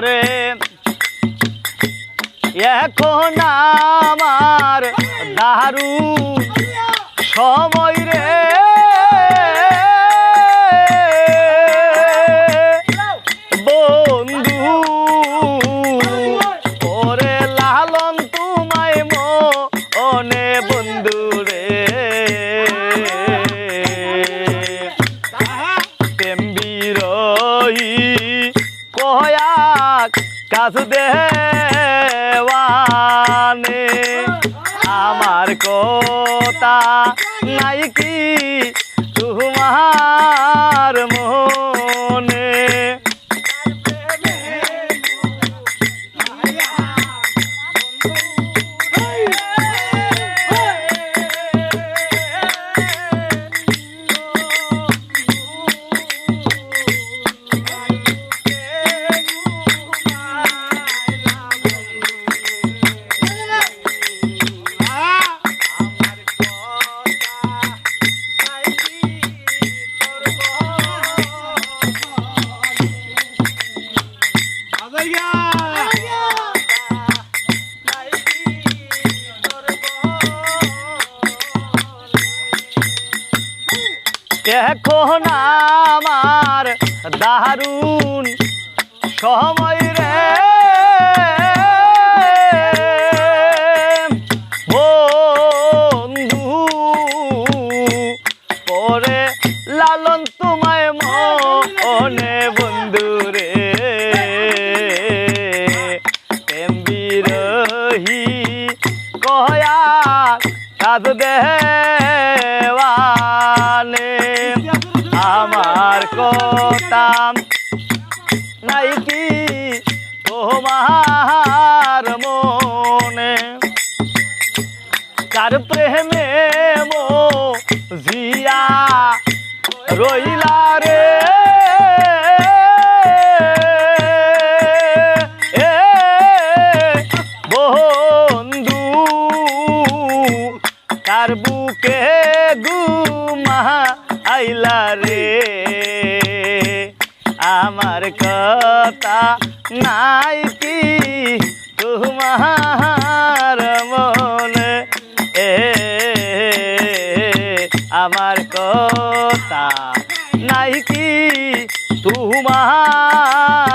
ওরে এখন আমার দারুণ সময় রে। কয়াক কাজ দেওয়ানে আমার কথা নাই কি? তোমার মনে এখন আমার দারুণ সময় রে। বন্ধু পরে লালন তোমায় মনে বন্ধু রে। প্রেম বিরোহী কয়া কাজ দেওয়ানে আমার কথা নাই কি তোমার মনে? কার প্রেমে মো জিয়া রইলা রে। বন্ধু কার বুকে গুমা আইলা রে। আমার কথা নাই কি? তোমার মনে এ আমার কথা নাই কি? তোমার